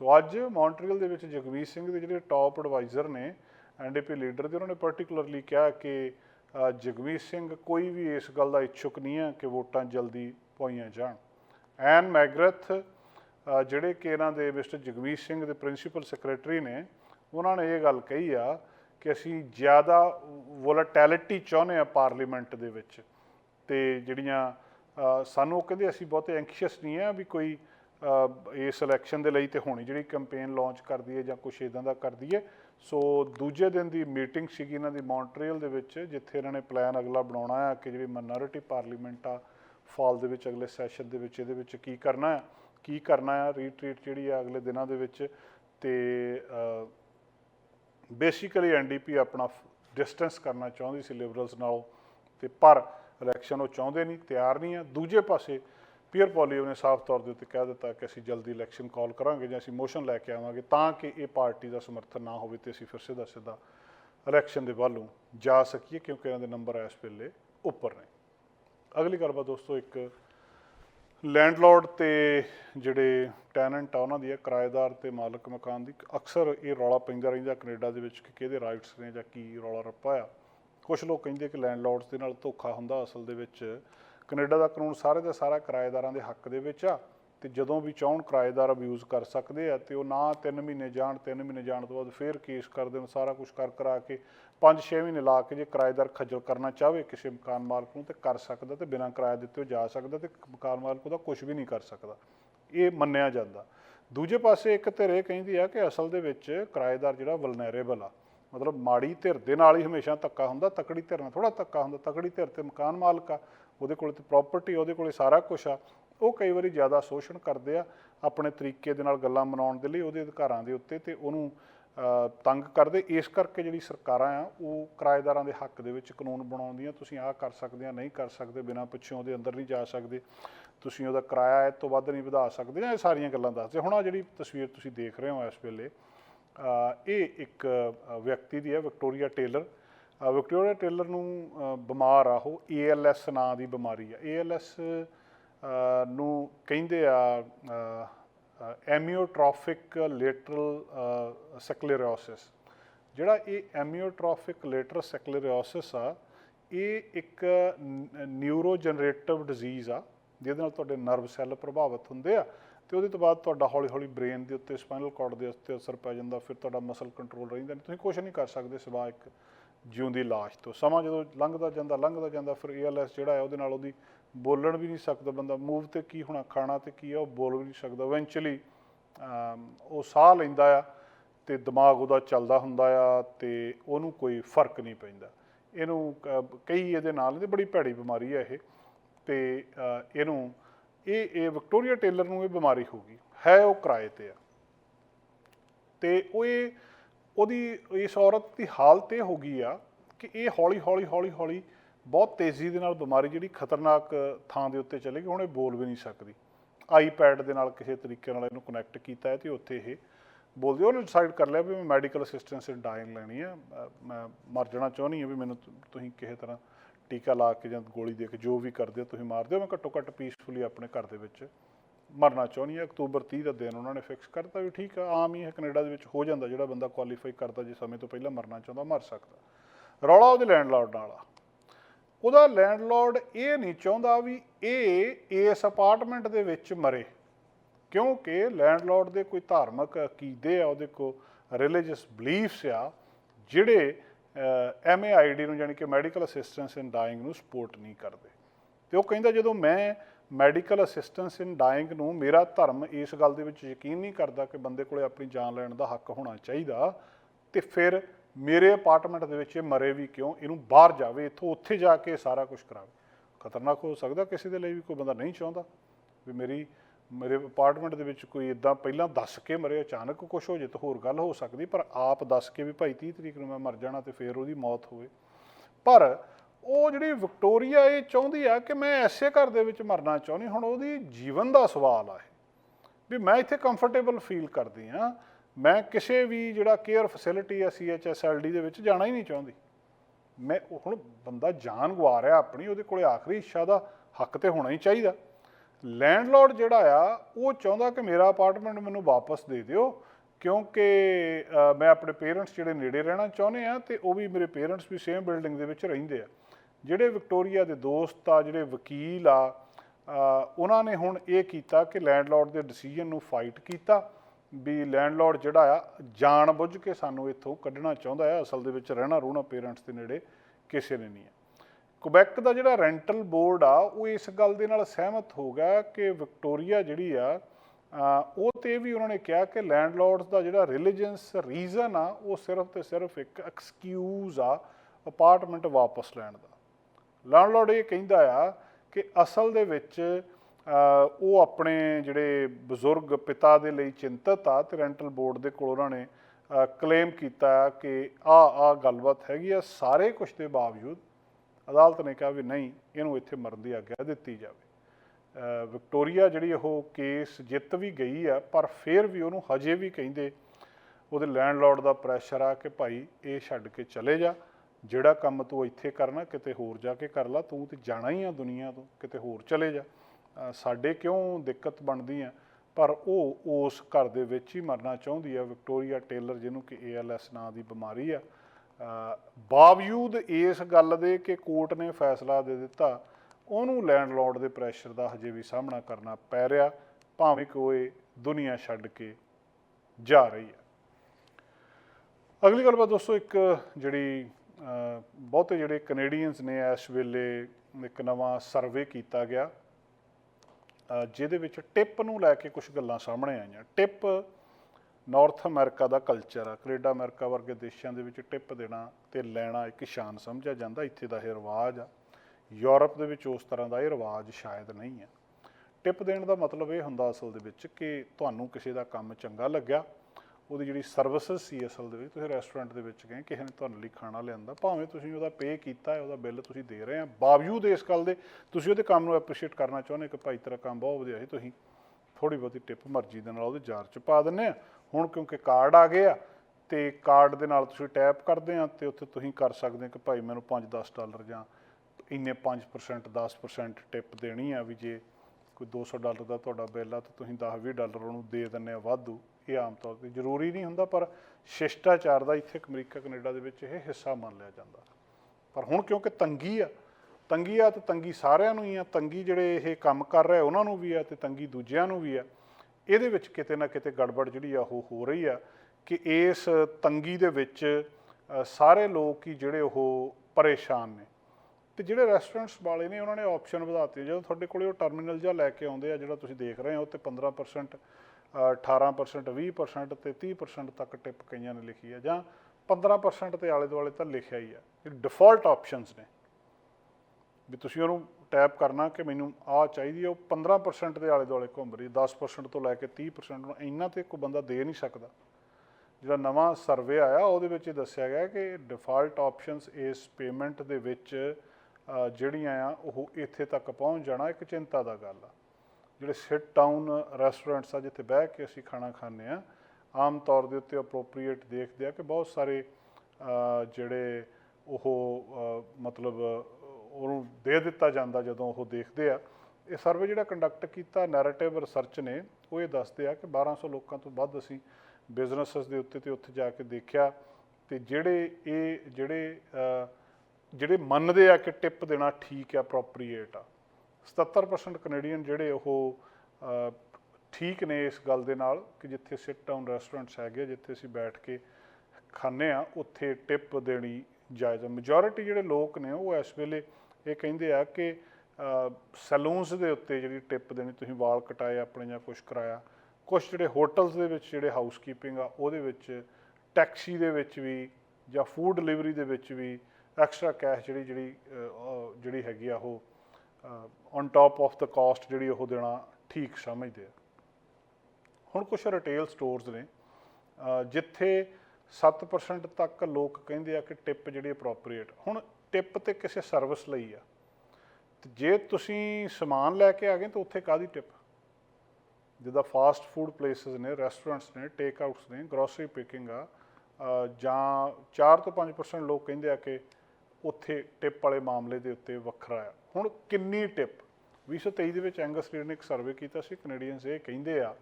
ਸੋ ਅੱਜ ਮੌਂਟਰੀਅਲ ਦੇ ਵਿੱਚ ਜਗਵੀਰ ਸਿੰਘ ਦੇ ਜਿਹੜੇ ਟਾਪ ਐਡਵਾਈਜ਼ਰ ਨੇ ਐਨਡੀਪੀ ਲੀਡਰ ਦੇ ਉਹਨਾਂ ਨੇ ਪਾਰਟਿਕੂਲਰਲੀ ਕਿਹਾ ਕਿ ਜਗਮੀਤ ਸਿੰਘ ਕੋਈ ਵੀ ਇਸ ਗੱਲ ਦਾ ਇੱਛੁਕ ਨਹੀਂ ਹੈ ਕਿ ਵੋਟਾਂ ਜਲਦੀ ਪਾਈਆਂ ਜਾਣ। ਐਨ ਮੈਗਰਥ ਜਿਹੜੇ ਕਿ ਇਹਨਾਂ ਦੇ ਮਿਸਟਰ ਜਗਮੀਤ ਸਿੰਘ ਦੇ ਪ੍ਰਿੰਸੀਪਲ ਸੈਕਟਰੀ ਨੇ, ਉਹਨਾਂ ਨੇ ਇਹ ਗੱਲ ਕਹੀ ਆ ਕਿ ਅਸੀਂ ਜ਼ਿਆਦਾ ਵੋਲਟੈਲਿਟੀ ਚਾਹੁੰਦੇ ਆ ਪਾਰਲੀਮੈਂਟ ਦੇ ਵਿੱਚ। ਤੇ ਜਿਹੜੀਆਂ ਸਾਨੂੰ ਉਹ ਕਹਿੰਦੇ ਅਸੀਂ ਬਹੁਤੇ ਐਂਕਸ਼ੀਅਸ ਨਹੀਂ ਆ ਵੀ ਕੋਈ ਇਸ ਇਲੈਕਸ਼ਨ ਦੇ ਲਈ ਤੇ ਹੋਣੀ ਜਿਹੜੀ ਕੈਂਪੇਨ ਲਾਂਚ ਕਰਦੀ ਹੈ ਜਾਂ ਕੁਛ ਇਦਾਂ ਦਾ ਕਰਦੀ ਹੈ। ਸੋ ਦੂਜੇ ਦਿਨ ਦੀ ਮੀਟਿੰਗ ਸੀਗੀ ਇਹਨਾਂ ਦੀ ਮੌਂਟਰੀਅਲ ਦੇ ਵਿੱਚ ਜਿੱਥੇ ਇਹਨਾਂ ਨੇ ਪਲਾਨ ਅਗਲਾ ਬਣਾਉਣਾ ਆ ਕਿ ਜਿਹੜੀ ਮਾਈਨੋਰਿਟੀ ਪਾਰਲੀਮੈਂਟ ਆ ਫਾਲ ਦੇ ਵਿੱਚ ਅਗਲੇ ਸੈਸ਼ਨ ਦੇ ਵਿੱਚ ਇਹਦੇ ਵਿੱਚ ਕੀ ਕਰਨਾ ਹੈ ਕੀ ਕਰਨਾ ਆ ਰੀਟਰੀਟ ਜਿਹੜੀ ਆ ਅਗਲੇ ਦਿਨਾਂ ਦੇ ਵਿੱਚ ਤੇ ਅ, ਬੇਸਿਕਲੀ ਐਨਡੀਪੀ ਆਪਣਾ ਡਿਸਟੈਂਸ ਕਰਨਾ ਚਾਹੁੰਦੀ ਸੀ ਲਿਬਰਲਸ ਨਾਲੋਂ ਤੇ ਪਰ ਇਲੈਕਸ਼ਨ ਉਹ ਚਾਹੁੰਦੇ ਨਹੀਂ ਤਿਆਰ ਨਹੀਂ ਆ ਦੂਜੇ ਪਾਸੇ ਪੀਅਰ ਪੋਲੀਓ ਨੇ ਸਾਫ਼ ਤੌਰ ਦੇ ਉੱਤੇ ਕਹਿ ਦਿੱਤਾ ਕਿ ਅਸੀਂ ਜਲਦੀ ਇਲੈਕਸ਼ਨ ਕਾਲ ਕਰਾਂਗੇ ਜਾਂ ਅਸੀਂ ਮੋਸ਼ਨ ਲੈ ਕੇ ਆਵਾਂਗੇ ਤਾਂ ਕਿ ਇਹ ਪਾਰਟੀ ਦਾ ਸਮਰਥਨ ਨਾ ਹੋਵੇ ਤੇ ਅਸੀਂ ਫਿਰ ਸਿੱਧਾ ਸਿੱਧਾ ਇਲੈਕਸ਼ਨ ਦੇ ਵੱਲੋਂ ਜਾ ਸਕੀਏ ਕਿਉਂਕਿ ਇਹਨਾਂ ਦੇ ਨੰਬਰ ਇਸ ਵੇਲੇ ਉੱਪਰ ਨੇ। ਅਗਲੀ ਗੱਲਬਾਤ ਦੋਸਤੋ, ਇੱਕ ਲੈਂਡਲੋਰਡ ਤੇ ਜਿਹੜੇ ਟੈਨੈਂਟ ਆ ਉਹਨਾਂ ਦੀ ਹੈ, ਕਿਰਾਏਦਾਰ ਤੇ ਮਾਲਕ ਮਕਾਨ ਦੀ। ਅਕਸਰ ਇਹ ਰੌਲਾ ਪੈਂਦਾ ਰਹਿੰਦਾ ਕੈਨੇਡਾ ਦੇ ਵਿੱਚ ਕਿ ਕਿਹਦੇ ਰਾਈਟਸ ਨੇ ਜਾਂ ਕੀ ਰੌਲਾ ਰੱਪਾ ਆ। ਕੁਝ ਲੋਕ ਕਹਿੰਦੇ ਕਿ ਲੈਂਡਲੋਰਡਸ ਦੇ ਨਾਲ ਧੋਖਾ ਹੁੰਦਾ, ਅਸਲ ਦੇ ਵਿੱਚ ਕੈਨੇਡਾ ਦਾ ਕਾਨੂੰਨ ਸਾਰੇ ਦਾ ਸਾਰਾ ਕਿਰਾਏਦਾਰਾਂ ਦੇ ਹੱਕ ਦੇ ਵਿੱਚ ਆ ਤੇ ਜਦੋਂ ਵੀ ਚਾਹਣ ਕਿਰਾਏਦਾਰ ਅਬਿਊਜ਼ ਕਰ ਸਕਦੇ ਆ ਤੇ ਉਹ ਨਾ 3 ਮਹੀਨੇ ਜਾਣ 3 ਮਹੀਨੇ ਜਾਣ ਤੋਂ ਬਾਅਦ ਫੇਰ ਕੇਸ ਕਰ ਦੇਣ ਸਾਰਾ ਕੁਝ ਕਰ ਕਰਾ ਕੇ 5-6 ਮਹੀਨੇ ਲਾ ਕੇ ਜੇ ਕਿਰਾਏਦਾਰ ਖੱਜਲ ਕਰਨਾ ਚਾਹਵੇ ਕਿਸੇ ਮਕਾਨ ਮਾਲਕ ਨੂੰ ਤੇ ਕਰ ਸਕਦਾ ਤੇ ਬਿਨਾਂ ਕਿਰਾਇਆ ਦਿੱਤੇ ਉਹ ਜਾ ਸਕਦਾ ਤੇ ਮਕਾਨ ਮਾਲਕ ਉਹਦਾ ਕੁਝ ਵੀ ਨਹੀਂ ਕਰ ਸਕਦਾ। ਇਹ ਮੰਨਿਆ ਜਾਂਦਾ। ਦੂਜੇ ਪਾਸੇ ਇੱਕ ਧਿਰ ਇਹ ਕਹਿੰਦੀ ਆ ਕਿ ਅਸਲ ਦੇ ਵਿੱਚ ਕਿਰਾਏਦਾਰ ਜਿਹੜਾ ਵਲਨਰੇਬਲ ਆ, ਮਤਲਬ ਮਾੜੀ ਧਿਰ ਦੇ ਨਾਲ ਹੀ ਹਮੇਸ਼ਾ ਧੱਕਾ ਹੁੰਦਾ, ਤਕੜੀ ਧਿਰ ਨਾਲ ਥੋੜਾ ਧੱਕਾ ਹੁੰਦਾ, ਤਕੜੀ ਧਿਰ ਤੇ ਮਕਾਨ ਮਾਲਕ ਆ ਉਹਦੇ ਕੋਲ ਤੇ ਪ੍ਰਾਪਰਟੀ ਉਹਦੇ ਕੋਲੇ ਸਾਰਾ ਕੁਝ ਆ। ਉਹ ਕਈ ਵਾਰੀ ਜ਼ਿਆਦਾ ਸ਼ੋਸ਼ਣ ਕਰਦੇ ਆ ਆਪਣੇ ਤਰੀਕੇ ਦੇ ਨਾਲ ਗੱਲਾਂ ਮਨਾਉਣ ਦੇ ਲਈ ਉਹਦੇ ਅਧਿਕਾਰਾਂ ਦੇ ਉੱਤੇ ਤੇ ਉਹਨੂੰ ਤੰਗ ਕਰਦੇ। ਇਸ ਕਰਕੇ ਜਿਹੜੀ ਸਰਕਾਰਾਂ ਆ, ਉਹ ਕਿਰਾਏਦਾਰਾਂ ਦੇ ਹੱਕ ਦੇ ਵਿੱਚ ਕਾਨੂੰਨ ਬਣਾਉਂਦੀਆਂ। ਤੁਸੀਂ ਆਹ ਕਰ ਸਕਦੇ ਆ, ਨਹੀਂ ਕਰ ਸਕਦੇ, ਬਿਨਾਂ ਪੁੱਛਿਓ ਉਹਦੇ ਅੰਦਰ ਨਹੀਂ ਜਾ ਸਕਦੇ। ਤੁਸੀਂ ਉਹਦਾ ਕਿਰਾਇਆ ਇਹ ਤੋਂ ਵੱਧ ਨਹੀਂ ਵਧਾ ਸਕਦੇ ਜਾਂ ਇਹ ਸਾਰੀਆਂ ਗੱਲਾਂ ਦੱਸਦੇ ਹੁਣ ਆ ਜਿਹੜੀ ਤਸਵੀਰ ਤੁਸੀਂ ਦੇਖ ਰਹੇ ਹੋ ਇਸ ਵੇਲੇ ਇਹ ਇੱਕ ਵਿਅਕਤੀ ਦੀ ਹੈ, ਵਿਕਟੋਰੀਆ ਟੇਲਰ। ਵਿਕਟੋਰੀਆ ਟੇਲਰ ਨੂੰ ਬਿਮਾਰ ਆ ਉਹ ALS ਨਾਂ ਦੀ ਬਿਮਾਰੀ ਆ। ALS ਅ, ਨੂੰ ਕਹਿੰਦੇ ਆ ਐਮਿਓਟ੍ਰੋਫਿਕ ਲੇਟਰਲ ਸਕਲੇਰੋਸਿਸ ਜਿਹੜਾ ਇਹ ਐਮਿਓਟ੍ਰੋਫਿਕ ਲੇਟਰਲ ਸਕਲੇਰੋਸਿਸ ਆ ਇਹ ਇੱਕ ਨਿਊਰੋਜਨਰੇਟਿਵ ਡਿਜ਼ੀਜ਼ ਆ ਜਿਹਦੇ ਨਾਲ ਤੁਹਾਡੇ ਨਰਵ ਸੈੱਲ ਪ੍ਰਭਾਵਿਤ ਹੁੰਦੇ ਆ ਤੇ ਉਹਦੇ ਤੋਂ ਬਾਅਦ ਤੁਹਾਡਾ ਹੌਲੀ ਹੌਲੀ ਬ੍ਰੇਨ ਦੇ ਉੱਤੇ ਸਪਾਈਨਲ ਕਾਰਡ ਦੇ ਉੱਤੇ ਅਸਰ ਪੈ ਜਾਂਦਾ ਫਿਰ ਤੁਹਾਡਾ ਮਸਲ ਕੰਟਰੋਲ ਰਹਿੰਦਾ। ਤੁਸੀਂ ਕੁਝ ਨਹੀਂ ਕਰ ਸਕਦੇ ਸਿਵਾ ਇੱਕ ਜਿਉਂਦੀ ਲਾਸ਼ ਤੋਂ। ਸਮਾਂ ਜਦੋਂ ਲੰਘਦਾ ਜਾਂਦਾ ਲੰਘਦਾ ਜਾਂਦਾ, ਫਿਰ ALS ਜਿਹੜਾ ਹੈ ਉਹਦੇ ਨਾਲ ਉਹਦੀ ਬੋਲਣ ਵੀ ਨਹੀਂ ਸਕਦਾ ਬੰਦਾ। ਮੂਵ ਤੇ ਕੀ ਹੋਣਾ, ਖਾਣਾ ਤੇ ਕੀ ਆ ਉਹ ਬੋਲ ਵੀ ਨਹੀਂ ਸਕਦਾ। ਇਵੈਂਚੁਅਲੀ ਉਹ ਸਾਹ ਲੈਂਦਾ ਆ ਤੇ ਦਿਮਾਗ ਉਹਦਾ ਚੱਲਦਾ ਹੁੰਦਾ ਆ ਤੇ ਉਹਨੂੰ ਕੋਈ ਫ਼ਰਕ ਨਹੀਂ ਪੈਂਦਾ। ਇਹਨੂੰ ਕ- ਕਈ ਇਹਦੇ ਨਾਲ ਇਹ ਬੜੀ ਭੈੜੀ ਬਿਮਾਰੀ ਆ ਇਹ ਤੇ ਇਹਨੂੰ, ਇਹ ਇਹ ਵਿਕਟੋਰੀਆ ਟੇਲਰ ਨੂੰ ਇਹ ਬਿਮਾਰੀ ਹੋ ਗਈ। ਹੈ ਉਹ ਕਿਰਾਏ ਤੇ ਆ। ਤੇ ਉਹ ਇਹ ਉਹਦੀ ਇਸ ਔਰਤ ਦੀ ਹਾਲਤ ਇਹ ਹੋ ਗਈ ਆ ਕਿ ਇਹ ਹੌਲੀ ਹੌਲੀ ਹੌਲੀ ਹੌਲੀ ਬਹੁਤ ਤੇਜ਼ੀ ਦੇ ਨਾਲ ਬਿਮਾਰੀ ਜਿਹੜੀ ਖਤਰਨਾਕ ਥਾਂ ਦੇ ਉੱਤੇ ਚਲੇ ਗਈ, ਹੁਣ ਇਹ ਬੋਲ ਵੀ ਨਹੀਂ ਸਕਦੀ। ਆਈਪੈਡ ਦੇ ਨਾਲ ਕਿਸੇ ਤਰੀਕੇ ਨਾਲ ਇਹਨੂੰ ਕਨੈਕਟ ਕੀਤਾ ਹੈ ਤੇ ਉੱਥੇ ਇਹ ਬੋਲਦੀ, ਉਹਨੇ ਡਿਸਾਈਡ ਕਰ ਲਿਆ ਵੀ ਮੈਂ ਮੈਡੀਕਲ ਅਸਿਸਟੈਂਸ ਡਾਇਨ ਲੈਣੀ ਹੈ ਮੈਂ ਮਰ ਜਾਣਾ ਚਾਹੁੰਦੀ ਹਾਂ ਵੀ ਮੈਨੂੰ ਤੁਸੀਂ ਕਿਸੇ ਤਰ੍ਹਾਂ ਟੀਕਾ ਲਾ ਕੇ ਜਾਂ ਗੋਲੀ ਦੇ ਕੇ ਜੋ ਵੀ ਕਰਦੇ ਹੋ ਤੁਸੀਂ ਮਾਰ ਦਿਓ, ਮੈਂ ਘੱਟੋ ਘੱਟ ਪੀਸਫੁਲੀ ਆਪਣੇ ਘਰ ਦੇ ਵਿੱਚ ਮਰਨਾ ਚਾਹੁੰਦੀ ਹਾਂ, ਅਕਤੂਬਰ 30 ਦਾ ਦਿਨ ਉਹਨਾਂ ਨੇ ਫਿਕਸ ਕਰਤਾ ਵੀ ਠੀਕ ਆ, ਆਮ ਹੀ ਹੈ ਕੈਨੇਡਾ ਦੇ ਵਿੱਚ ਹੋ ਜਾਂਦਾ ਜਿਹੜਾ ਬੰਦਾ ਕੁਆਲੀਫਾਈ ਕਰਦਾ ਜੇ ਸਮੇਂ ਤੋਂ ਪਹਿਲਾਂ ਮਰਨਾ ਚਾਹੁੰਦਾ, ਮਰ ਸਕਦਾ। ਰੌਲਾ ਉਹਦੇ ਲੈਂਡਲਾਰਡ ਨਾਲ ਆ। ਉਹਦਾ ਲੈਂਡਲਾਰਡ ਇਹ ਨਹੀਂ ਚਾਹੁੰਦਾ ਵੀ ਇਹ ਇਸ ਅਪਾਰਟਮੈਂਟ ਦੇ ਵਿੱਚ ਮਰੇ, ਕਿਉਂਕਿ ਲੈਂਡਲਾਰਡ ਦੇ ਕੋਈ ਧਾਰਮਿਕ ਅਕੀਦੇ ਆ, ਉਹਦੇ ਕੋ ਰਿਲੀਜੀਅਸ ਬਲੀਫਸ ਆ, ਜਿਹੜੇ ਐਮਏਆਈਡੀ ਨੂੰ ਯਾਨੀ ਕਿ ਮੈਡੀਕਲ ਅਸਿਸਟੈਂਸ ਇਨ ਡਾਈਂਗ ਨੂੰ ਸਪੋਰਟ ਨਹੀਂ ਕਰਦੇ। ਤੇ ਉਹ ਕਹਿੰਦਾ ਜਦੋਂ ਮੈਂ ਮੈਡੀਕਲ ਅਸਿਸਟੈਂਸ ਇਨ ਡਾਈਂਗ ਨੂੰ ਮੇਰਾ ਧਰਮ ਇਸ ਗੱਲ ਦੇ ਵਿੱਚ ਯਕੀਨ ਨਹੀਂ ਕਰਦਾ ਕਿ ਬੰਦੇ ਕੋਲੇ ਆਪਣੀ ਜਾਨ ਲੈਣ ਦਾ ਹੱਕ ਹੋਣਾ ਚਾਹੀਦਾ ਤੇ ਫਿਰ ਮੇਰੇ ਅਪਾਰਟਮੈਂਟ ਦੇ ਵਿੱਚ ਇਹ ਮਰੇ ਵੀ ਕਿਉਂ? ਇਹਨੂੰ ਬਾਹਰ ਜਾਵੇ, ਇੱਥੋਂ ਉੱਥੇ ਜਾ ਕੇ ਸਾਰਾ ਕੁਝ ਕਰਾਵੇ। ਖਤਰਨਾਕ ਹੋ ਸਕਦਾ ਕਿਸੇ ਦੇ ਲਈ ਵੀ ਕੋਈ ਬੰਦਾ ਨਹੀਂ ਚਾਹੁੰਦਾ ਵੀ ਮੇਰੀ, ਮੇਰੇ ਅਪਾਰਟਮੈਂਟ ਦੇ ਵਿੱਚ ਕੋਈ ਇਦਾਂ ਪਹਿਲਾਂ ਦੱਸ ਕੇ ਮਰੇ, ਅਚਾਨਕ ਕੁਝ ਹੋ ਜੇ ਤਾਂ ਹੋਰ ਗੱਲ ਹੋ ਸਕਦੀ, ਪਰ ਆਪ ਦੱਸ ਕੇ ਵੀ ਭਾਈ 30 ਤਰੀਕ ਨੂੰ ਮੈਂ ਮਰ ਜਾਣਾ ਤੇ ਫਿਰ ਉਹਦੀ ਮੌਤ ਹੋਵੇ। ਪਰ ਉਹ ਜਿਹੜੀ ਵਿਕਟੋਰੀਆ ਇਹ ਚਾਹੁੰਦੀ ਆ ਕਿ ਮੈਂ ਐਸੇ ਘਰ ਦੇ ਵਿੱਚ ਮਰਨਾ ਚਾਹੁੰਦੀ, ਹੁਣ ਉਹਦੀ ਜੀਵਨ ਦਾ ਸਵਾਲ ਆ ਇਹ, ਵੀ ਮੈਂ ਇੱਥੇ ਕੰਫਰਟੇਬਲ ਫੀਲ ਕਰਦੀ ਆ ਮੈਂ ਕਿਸੇ ਵੀ ਜਿਹੜਾ ਕੇਅਰ ਫੈਸਿਲਿਟੀ ਆ ਸੀਐਚਐਸਐਲਡੀ ਦੇ ਵਿੱਚ ਜਾਣਾ ਹੀ ਨਹੀਂ ਚਾਹੁੰਦੀ। ਮੈਂ ਹੁਣ ਬੰਦਾ ਜਾਨ ਗਵਾ ਰਿਹਾ ਆਪਣੀ, ਉਹਦੇ ਕੋਲੇ ਆਖਰੀ ਇੱਛਾ ਦਾ ਹੱਕ ਤੇ ਹੋਣਾ ਹੀ ਚਾਹੀਦਾ। ਲੈਂਡਲੋਰਡ ਜਿਹੜਾ ਆ, ਉਹ ਚਾਹੁੰਦਾ ਕਿ ਮੇਰਾ ਅਪਾਰਟਮੈਂਟ ਮੈਨੂੰ ਵਾਪਸ ਦੇ ਦਿਓ, ਕਿਉਂਕਿ ਮੈਂ ਆਪਣੇ ਪੇਰੈਂਟਸ ਜਿਹੜੇ ਨੇੜੇ ਰਹਿਣਾ ਚਾਹੁੰਦੇ ਆ ਤੇ ਉਹ ਵੀ ਮੇਰੇ ਪੇਰੈਂਟਸ ਵੀ ਸੇਮ ਬਿਲਡਿੰਗ ਦੇ ਵਿੱਚ ਰਹਿੰਦੇ ਆ। ਜਿਹੜੇ ਵਿਕਟੋਰੀਆ ਦੇ ਦੋਸਤ ਆ ਜਿਹੜੇ ਵਕੀਲ ਆ ਉਹਨਾਂ ਨੇ ਹੁਣ ਇਹ ਕੀਤਾ ਕਿ ਲੈਂਡਲੋਰਡ ਦੇ ਡਿਸੀਜਨ ਨੂੰ ਫਾਈਟ ਕੀਤਾ ਵੀ ਲੈਂਡਲੋਰਡ ਜਿਹੜਾ ਆ ਜਾਣ ਬੁੱਝ ਕੇ ਸਾਨੂੰ ਇੱਥੋਂ ਕੱਢਣਾ ਚਾਹੁੰਦਾ ਹੈ ਅਸਲ ਦੇ ਵਿੱਚ ਰਹਿਣਾ ਰੋਣਾ ਪੇਰੈਂਟਸ ਦੇ ਨੇੜੇ ਕਿਸੇ ਨੇ ਨਹੀਂ ਹੈ ਕੁਬੈਕ ਦਾ ਜਿਹੜਾ ਰੈਂਟਲ ਬੋਰਡ ਆ ਉਹ ਇਸ ਗੱਲ ਦੇ ਨਾਲ ਸਹਿਮਤ ਹੋ ਗਿਆ ਕਿ ਵਿਕਟੋਰੀਆ ਜਿਹੜੀ ਆ ਅ, ਉਹ ਤੇ ਵੀ ਉਹਨਾਂ ਨੇ ਕਿਹਾ ਕਿ ਲੈਂਡਲੋਰਡਸ ਦਾ ਜਿਹੜਾ ਰਿਲੀਜੀਅਸ ਰੀਜ਼ਨ ਆ ਉਹ ਸਿਰਫ ਤੇ ਸਿਰਫ ਇੱਕ ਐਕਸਕਿਊਜ਼ ਆ ਅਪਾਰਟਮੈਂਟ ਵਾਪਸ ਲੈਣ ਦਾ। ਲੈਂਡਲੋਰਡ ਇਹ ਕਹਿੰਦਾ ਆ ਕਿ ਅਸਲ ਦੇ ਵਿੱਚ ਉਹ ਆਪਣੇ ਜਿਹੜੇ ਬਜ਼ੁਰਗ ਪਿਤਾ ਦੇ ਲਈ ਚਿੰਤਤ ਆ ਤੇ ਰੈਂਟਲ ਬੋਰਡ ਦੇ ਕੋਲ ਉਹਨਾਂ ਨੇ ਕਲੇਮ ਕੀਤਾ ਆ ਕਿ ਆ ਆ ਗੱਲਬਾਤ ਹੈਗੀ ਆ, ਸਾਰੇ ਕੁਝ ਦੇ ਬਾਵਜੂਦ ਅਦਾਲਤ ਨੇ ਕਿਹਾ ਵੀ ਨਹੀਂ, ਇਹਨੂੰ ਇੱਥੇ ਮਰਨ ਦੀ ਆਗਿਆ ਦਿੱਤੀ ਜਾਵੇ। ਵਿਕਟੋਰੀਆ ਜਿਹੜੀ ਉਹ ਕੇਸ ਜਿੱਤ ਵੀ ਗਈ ਆ, ਪਰ ਫਿਰ ਵੀ ਉਹਨੂੰ ਹਜੇ ਵੀ ਕਹਿੰਦੇ ਉਹਦੇ ਲੈਂਡਲੋਰਡ ਦਾ ਪ੍ਰੈਸ਼ਰ ਆ ਕਿ ਭਾਈ ਇਹ ਛੱਡ ਕੇ ਚਲੇ ਜਾ। ਜਿਹੜਾ ਕੰਮ ਤੂੰ ਇੱਥੇ ਕਰਨਾ, ਕਿਤੇ ਹੋਰ ਜਾ ਕੇ ਕਰ ਲੈ, ਤੂੰ ਤੇ ਜਾਣਾ ਹੀ ਆ ਦੁਨੀਆ ਤੋਂ, ਕਿਤੇ ਹੋਰ ਚਲੇ ਜਾ। ਸਾਡੇ ਕਿਉਂ ਦਿੱਕਤ ਬਣਦੀ ਆ? ਪਰ ਉਹ ਉਸ ਘਰ ਦੇ ਵਿੱਚ ਹੀ ਮਰਨਾ ਚਾਹੁੰਦੀ ਆ, ਵਿਕਟੋਰੀਆ ਟੇਲਰ ਜਿਹਨੂੰ ਕਿ ALS ਨਾਂ ਦੀ ਬਿਮਾਰੀ ਆ। ਬਾਵਜੂਦ ਇਸ ਗੱਲ ਦੇ ਕਿ ਕੋਰਟ ਨੇ ਫੈਸਲਾ ਦੇ ਦਿੱਤਾ, ਉਹਨੂੰ ਲੈਂਡਲੋਰਡ ਦੇ ਪ੍ਰੈਸ਼ਰ ਦਾ ਹਜੇ ਵੀ ਸਾਹਮਣਾ ਕਰਨਾ ਪੈ ਰਿਹਾ, ਭਾਵੇਂ ਕੋਈ ਦੁਨੀਆ ਛੱਡ ਕੇ ਜਾ ਰਹੀ ਹੈ ਅਗਲੀ ਗੱਲਬਾਤ ਦੋਸਤੋ, ਇੱਕ ਜਿਹੜੀ ਬਹੁਤੇ ਜਿਹੜੇ ਕੈਨੇਡੀਅਨਸ ਨੇ ਇਸ ਵੇਲੇ ਇੱਕ ਨਵਾਂ ਸਰਵੇ ਕੀਤਾ ਗਿਆ ਜਿਹਦੇ ਵਿੱਚ ਟਿਪ ਨੂੰ ਲੈ ਕੇ ਕੁਝ ਗੱਲਾਂ ਸਾਹਮਣੇ ਆਈਆਂ। ਟਿਪ ਨਾਰਥ ਅਮਰੀਕਾ ਦਾ ਕਲਚਰ ਆ। ਕੈਨੇਡਾ ਅਮਰੀਕਾ ਵਰਗੇ ਦੇਸ਼ਾਂ ਦੇ ਵਿੱਚ ਟਿਪ ਦੇਣਾ ਤੇ ਲੈਣਾ ਇੱਕ ਸ਼ਾਨ ਸਮਝਿਆ ਜਾਂਦਾ। ਇੱਥੇ ਦਾ ਇਹ ਰਿਵਾਜ ਆ। ਯੂਰਪ ਦੇ ਵਿੱਚ ਉਸ ਤਰ੍ਹਾਂ ਦਾ ਇਹ ਰਿਵਾਜ ਸ਼ਾਇਦ ਨਹੀਂ ਹੈ ਟਿਪ ਦੇਣ ਦਾ ਮਤਲਬ ਇਹ ਹੁੰਦਾ ਅਸਲ ਦੇ ਵਿੱਚ ਕਿ ਤੁਹਾਨੂੰ ਕਿਸੇ ਦਾ ਕੰਮ ਚੰਗਾ ਲੱਗਿਆ ਉਹਦੀ ਜਿਹੜੀ ਸਰਵਿਸਿਜ਼ ਸੀ ਅਸਲ ਦੇ ਵਿੱਚ, ਤੁਸੀਂ ਰੈਸਟੋਰੈਂਟ ਦੇ ਵਿੱਚ ਗਏ, ਕਿਸੇ ਨੇ ਤੁਹਾਨੂੰ ਲਈ ਖਾਣਾ ਲਿਆਂਦਾ, ਭਾਵੇਂ ਤੁਸੀਂ ਉਹਦਾ ਪੇ ਕੀਤਾ ਹੈ, ਉਹਦਾ ਬਿੱਲ ਤੁਸੀਂ ਦੇ ਰਹੇ ਆ, ਬਾਵਜੂਦ ਇਸ ਗੱਲ ਦੇ ਤੁਸੀਂ ਉਹਦੇ ਕੰਮ ਨੂੰ ਐਪਰੀਸ਼ੀਏਟ ਕਰਨਾ ਚਾਹੁੰਦੇ ਕਿ ਭਾਈ ਤੇਰਾ ਕੰਮ ਬਹੁਤ ਵਧੀਆ ਸੀ, ਤੁਸੀਂ ਥੋੜੀ ਬਹੁਤੀ ਟਿਪ ਮਰਜ਼ੀ ਦੇ ਨਾਲ ਉਹਦੇ ਜਾਰ ਚ ਪਾ ਦਿੰਨੇ ਆ। ਹੁਣ ਕਿਉਂਕਿ ਕਾਰਡ ਆ ਗਏ ਆ, ਤੇ ਕਾਰਡ ਦੇ ਨਾਲ ਤੁਸੀਂ ਟੈਪ ਕਰਦੇ ਆ, ਤੇ ਉੱਥੇ ਤੁਸੀਂ ਕਰ ਸਕਦੇ ਕਿ ਭਾਈ ਮੈਨੂੰ 5-10 ਡਾਲਰ ਜਾਂ ਇੰਨੇ 5% 10% ਟਿਪ ਦੇਣੀ ਆ ਵੀ ਜੇ ਕੋਈ 200 ਡਾਲਰ ਦਾ ਤੁਹਾਡਾ ਬਿੱਲ ਆ, ਤਾਂ ਤੁਸੀਂ 10-20 ਡਾਲਰ ਉਹਨੂੰ ਦੇ ਦਿੰਦੇ ਆ ਵਾਧੂ। ਇਹ ਆਮ ਤੌਰ ਤੇ ਜ਼ਰੂਰੀ ਨਹੀਂ ਹੁੰਦਾ, ਪਰ ਸ਼ਿਸ਼ਟਾਚਾਰ ਦਾ ਇੱਥੇ ਅਮਰੀਕਾ, ਕੈਨੇਡਾ ਦੇ ਵਿੱਚ ਇਹ ਹਿੱਸਾ ਮੰਨ ਲਿਆ ਜਾਂਦਾ। ਪਰ ਹੁਣ ਕਿਉਂਕਿ ਤੰਗੀ ਆ ਤੰਗੀ ਆ ਤੇ ਤੰਗੀ ਸਾਰਿਆਂ ਨੂੰ ਹੀ ਆ, ਤੰਗੀ ਜਿਹੜੇ ਇਹ ਕੰਮ ਕਰ ਰਹੇ ਉਹਨਾਂ ਨੂੰ ਵੀ ਆ ਤੇ ਤੰਗੀ ਦੂਜਿਆਂ ਨੂੰ ਵੀ ਆ। ਇਹਦੇ ਵਿੱਚ ਕਿਤੇ ਨਾ ਕਿਤੇ ਗੜਬੜ ਜਿਹੜੀ ਆ, ਉਹ ਹੋ ਰਹੀ ਆ ਕਿ ਇਸ ਤੰਗੀ ਦੇ ਵਿੱਚ ਸਾਰੇ ਲੋਕ ਹੀ ਜਿਹੜੇ ਉਹ ਪਰੇਸ਼ਾਨ ਨੇ। ਤੇ ਜਿਹੜੇ ਰੈਸਟੋਰੈਂਟਸ ਵਾਲੇ ਨੇ ਉਹਨਾਂ ਨੇ ਆਪਸ਼ਨ ਵਧਾਤੀ। ਜਦੋਂ ਤੁਹਾਡੇ ਕੋਲੇ ਉਹ ਟਰਮੀਨਲ ਜਾਂ ਲੈ ਕੇ ਆਉਂਦੇ ਆ ਜਿਹੜਾ ਤੁਸੀਂ ਦੇਖ ਰਹੇ ਹੋ ਤੇ 15% ਅ, 18% 20% ਤੇ 30% ਤੱਕ ਟਿਪ ਕਈਆਂ ਨੇ ਲਿਖੀ ਆ ਜਾਂ 15% ਤੇ ਆਲੇ ਦੁਆਲੇ ਤਾਂ ਲਿਖਿਆ ਹੀ ਆ। ਇਹ ਡਿਫਾਲਟ ਆਪਸ਼ਨਸ ਨੇ। ਵੀ ਤੁਸੀਂ ਉਹਨੂੰ ਟੈਪ ਕਰਨਾ ਕਿ ਮੈਨੂੰ ਆਹ ਚਾਹੀਦੀ ਹੈ ਉਹ 15% ਦੇ ਆਲੇ ਦੁਆਲੇ ਘੁੰਮ ਰਹੀ 10% ਤੋਂ ਲੈ ਕੇ 30% ਨੂੰ ਇੰਨਾ ਤੇ ਕੋਈ ਬੰਦਾ ਦੇ ਨਹੀਂ ਸਕਦਾ। ਜਿਹੜਾ ਨਵਾਂ ਸਰਵੇ ਆਇਆ ਉਹਦੇ ਵਿੱਚ ਇਹ ਦੱਸਿਆ ਗਿਆ ਕਿ ਡਿਫਾਲਟ ਆਪਸ਼ਨਸ ਇਸ ਪੇਮੈਂਟ ਦੇ ਵਿੱਚ ਜਿਹੜੀਆਂ ਆ, ਉਹ ਇੱਥੇ ਤੱਕ ਪਹੁੰਚ ਜਾਣਾ ਇੱਕ ਚਿੰਤਾ ਦਾ ਗੱਲ ਆ। ਜਿਹੜੇ ਸਿਟ ਡਾਊਨ ਰੈਸਟੋਰੈਂਟਸ ਆ, ਜਿੱਥੇ ਬਹਿ ਕੇ ਅਸੀਂ ਖਾਣਾ ਖਾਂਦੇ ਆ, ਆਮ ਤੌਰ ਦੇ ਉੱਤੇ ਅਪਰੋਪਰੀਏਟ ਦੇਖਦੇ ਆ ਕਿ ਬਹੁਤ ਸਾਰੇ ਜਿਹੜੇ ਉਹ ਮਤਲਬ ਉਹਨੂੰ ਦੇ ਦਿੱਤਾ ਜਾਂਦਾ ਜਦੋਂ ਉਹ ਦੇਖਦੇ ਆ। ਇਹ ਸਰਵੇ ਜਿਹੜਾ ਕੰਡਕਟ ਕੀਤਾ ਨੈਰੇਟਿਵ ਰਿਸਰਚ ਨੇ, ਉਹ ਇਹ ਦੱਸਦੇ ਆ ਕਿ 1200 ਲੋਕਾਂ ਤੋਂ ਵੱਧ ਅਸੀਂ ਬਿਜ਼ਨੈਸਸ ਦੇ ਉੱਤੇ ਤੇ ਉੱਥੇ ਜਾ ਕੇ ਦੇਖਿਆ ਤੇ ਜਿਹੜੇ ਇਹ, ਜਿਹੜੇ ਜਿਹੜੇ ਮੰਨਦੇ ਆ ਕਿ ਟਿਪ ਦੇਣਾ ਠੀਕ ਆ ਅਪਰੋਪਰੀਏਟ ਆ। 77% ਕੈਨੇਡੀਅਨ ਜਿਹੜੇ ਉਹ ਠੀਕ ਨੇ ਇਸ ਗੱਲ ਦੇ ਨਾਲ ਕਿ ਜਿੱਥੇ ਸਿਟ ਡਾਊਨ ਰੈਸਟੋਰੈਂਟਸ ਹੈਗੇ ਆ, ਜਿੱਥੇ ਅਸੀਂ ਬੈਠ ਕੇ ਖਾਂਦੇ ਆ ਉੱਥੇ ਟਿਪ ਦੇਣੀ ਜਾਇਜ਼ ਹੈ ਮੈਜੋਰਿਟੀ ਜਿਹੜੇ ਲੋਕ ਨੇ ਉਹ ਇਸ ਵੇਲੇ ਇਹ ਕਹਿੰਦੇ ਆ ਕਿ ਸੈਲੂਨਸ ਦੇ ਉੱਤੇ ਜਿਹੜੀ ਟਿਪ ਦੇਣੀ ਤੁਸੀਂ ਵਾਲ ਕਟਾਏ ਆਪਣੇ ਜਾਂ ਕੁਝ ਕਰਾਇਆ। ਕੁਝ ਜਿਹੜੇ ਹੋਟਲਸ ਦੇ ਵਿੱਚ ਜਿਹੜੇ ਹਾਊਸਕੀਪਿੰਗ ਆ ਉਹਦੇ ਵਿੱਚ ਟੈਕਸੀ ਦੇ ਵਿੱਚ ਵੀ ਜਾਂ ਫੂਡ ਡਿਲੀਵਰੀ ਦੇ ਵਿੱਚ ਵੀ ਐਕਸਟਰਾ ਕੈਸ਼ ਜਿਹੜੀ ਜਿਹੜੀ ਜਿਹੜੀ ਹੈਗੀ ਆ ਉਹ ਔਨ ਟਾਪ ਆਫ ਦਾ ਕਾਸਟ ਜਿਹੜੀ ਉਹ ਦੇਣਾ ਠੀਕ ਸਮਝਦੇ ਆ। ਹੁਣ ਕੁਝ ਰਿਟੇਲ ਸਟੋਰਸ ਨੇ ਜਿੱਥੇ 7% ਤੱਕ ਲੋਕ ਕਹਿੰਦੇ ਆ ਕਿ ਟਿਪ ਜਿਹੜੀ ਅਪਰੋਪਰੀਏਟ ਹੁਣ ਟਿਪ ਤੇ ਕਿਸੇ ਸਰਵਿਸ ਲਈ ਆ। ਤੇ ਜੇ ਤੁਸੀਂ ਸਮਾਨ ਲੈ ਕੇ ਆ ਗਏ ਤਾਂ ਉੱਥੇ ਕਾਦੀ ਟਿਪ ਜਿੱਦਾਂ ਫਾਸਟ ਫੂਡ ਪਲੇਸਸ ਨੇ ਰੈਸਟੋਰੈਂਟਸ ਨੇ ਟੇਕ ਆਊਟਸ ਨੇ ਗਰੋਸਰੀ ਪਿਕਿੰਗ ਆ ਜਾਂ 4 ਤੋਂ 5% ਲੋਕ ਕਹਿੰਦੇ ਆ ਕਿ ਉੱਥੇ ਟਿਪ ਵਾਲੇ ਮਾਮਲੇ ਦੇ ਉੱਤੇ ਵੱਖਰਾ ਆ। ਹੁਣ ਕਿੰਨੀ ਟਿਪ? 2023 ਦੇ ਵਿੱਚ ਐਂਗਸ ਰੀਡ ਨੇ ਇੱਕ ਸਰਵੇ ਕੀਤਾ ਸੀ, ਕੈਨੇਡੀਅਨਸ ਇਹ ਕਹਿੰਦੇ ਆ